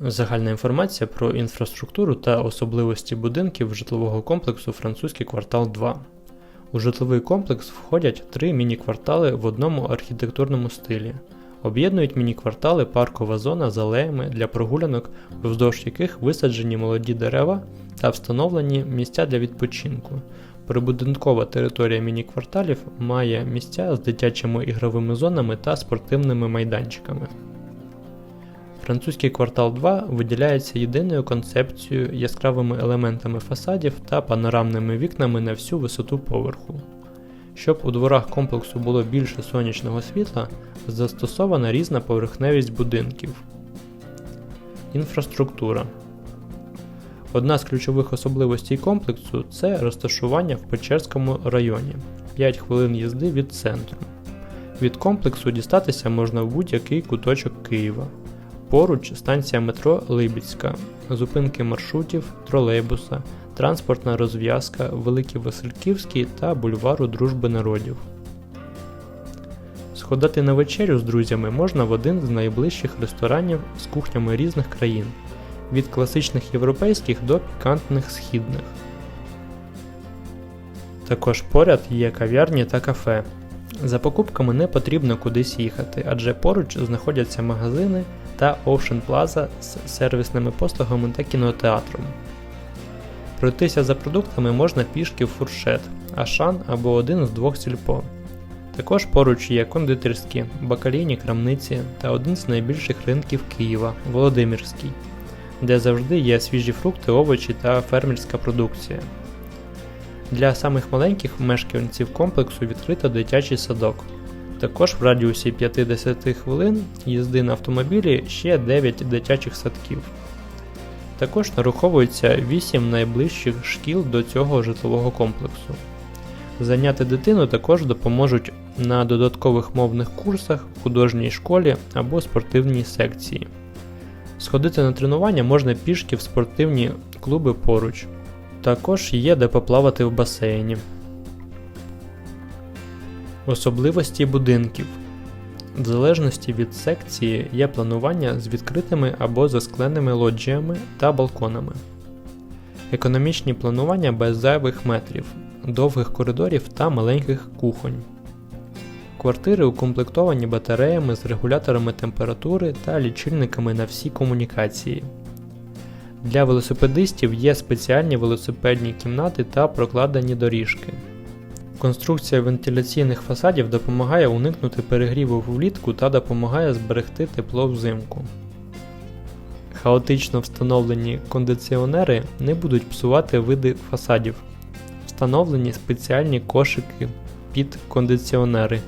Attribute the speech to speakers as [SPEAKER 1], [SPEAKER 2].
[SPEAKER 1] Загальна інформація про інфраструктуру та особливості будинків житлового комплексу Французький квартал 2. У житловий комплекс входять три міні-квартали в одному архітектурному стилі. Об'єднують міні-квартали паркова зона з алеями для прогулянок, вздовж яких висаджені молоді дерева та встановлені місця для відпочинку. Прибудинкова територія міні-кварталів має місця з дитячими ігровими зонами та спортивними майданчиками. Французький квартал 2 виділяється єдиною концепцією, яскравими елементами фасадів та панорамними вікнами на всю висоту поверху. Щоб у дворах комплексу було більше сонячного світла, застосована різна поверхневість будинків. Інфраструктура. Одна з ключових особливостей комплексу це розташування в Печерському районі 5 хвилин їзди від центру. Від комплексу дістатися можна в будь-який куточок Києва. Поруч станція метро Либідська, зупинки маршрутів, тролейбуса, транспортна розв'язка, Великий Васильківський та бульвару Дружби народів. Сходити на вечерю з друзями можна в один з найближчих ресторанів з кухнями різних країн, від класичних європейських до пікантних східних. Також поряд є кав'ярні та кафе. За покупками не потрібно кудись їхати, адже поруч знаходяться магазини та Ocean Plaza з сервісними послугами та кінотеатром. Пройтися за продуктами можна пішки в фуршет, Ашан або один з двох сільпо. Також поруч є кондитерські, бакалійні крамниці та один з найбільших ринків Києва Володимирський, де завжди є свіжі фрукти, овочі та фермерська продукція. Для самих маленьких мешканців комплексу відкрито дитячий садок. Також в радіусі 50 хвилин їзди на автомобілі ще 9 дитячих садків. Також нараховується 8 найближчих шкіл до цього житлового комплексу. Зайняти дитину також допоможуть на додаткових мовних курсах, художній школі або спортивній секції. Сходити на тренування можна пішки в спортивні клуби поруч. Також є де поплавати в басейні. Особливості будинків. В залежності від секції є планування з відкритими або заскленими лоджіями та балконами. Економічні планування без зайвих метрів, довгих коридорів та маленьких кухонь. Квартири укомплектовані батареями з регуляторами температури та лічильниками на всі комунікації. Для велосипедистів є спеціальні велосипедні кімнати та прокладені доріжки. Конструкція вентиляційних фасадів допомагає уникнути перегріву влітку та допомагає зберегти тепло взимку. Хаотично встановлені кондиціонери не будуть псувати види фасадів. Встановлені спеціальні кошики під кондиціонери.